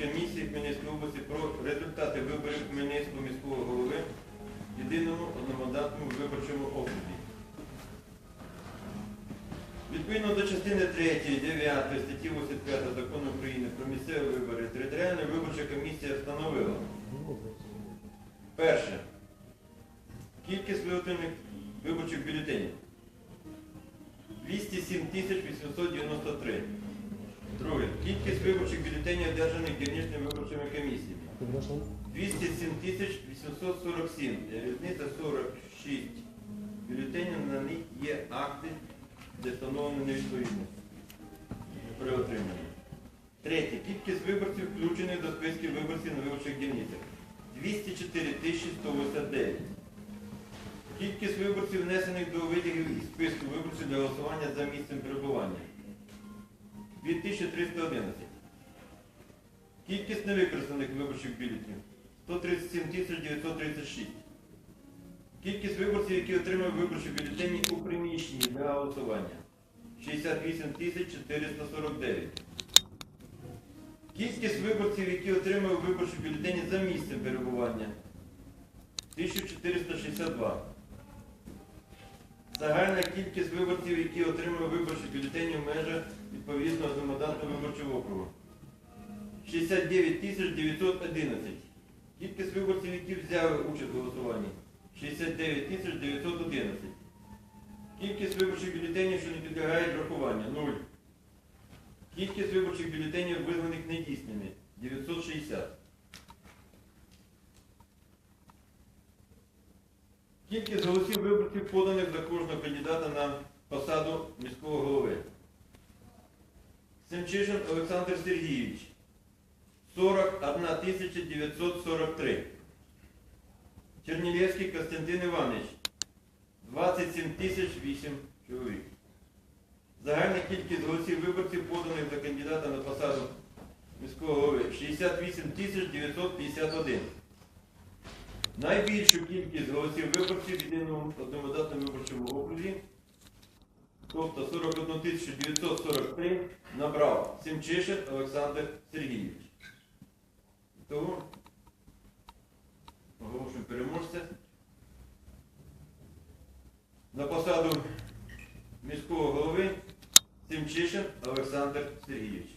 комісії Хмельницької області про результати виборів Хмельницького міського голови в єдиному одномандатному виборчому окрузі. Відповідно до частини 3, 9 статті 85 закону України про місцеві вибори територіальна виборча комісія встановила. Перше. Кількість виготовлених виборчих бюлетенів. 207 892. Кількість виборчих бюлетенів, одержаних дільничними виборчими комісіями. 207 тисяч 847. Різниця 46 бюлетенів, на них є акти, де встановлено невідповідність при отриманні. Третє. Кількість виборців, включених до списків виборців на виборчих дільницях. 204 тисячі 189. Кількість виборців, внесених до витягів із списку виборців для голосування за місцем перебування. 2311. Кількість невикористаних виборчих бюлетенів 137 936. Кількість виборців, які отримали виборчі бюлетені у приміщенні для голосування 68 449. Кількість виборців, які отримали виборчі бюлетені за місцем перебування 1462. Кількість виборців, які отримали виборчі бюлетені в межах відповідного до мандатного виборчого округу. 69 911. Кількість виборців, які взяли участь у голосуванні. 69 911. Кількість виборчих бюлетенів, що не підлягають врахуванню 0. Кількість виборчих бюлетенів, визнаних недійсними 960. Кількість голосів виборців, поданих за кожного кандидата на посаду міського голови. Семчишин Олександр Сергійович. 41 943. Чернілєвський Костянтин Іванович. 27 тисяч 8 чоловік. Загальна кількість голосів виборців, поданих за кандидата на посаду міського голови 68 951. Найбільшу кількість голосів виборців в єдиному одномандатному виборчому окрузі, тобто 41 943, набрав Семчишин Олександр Сергійович. Того оголошую переможця. На посаду міського голови Семчишин Олександр Сергійович.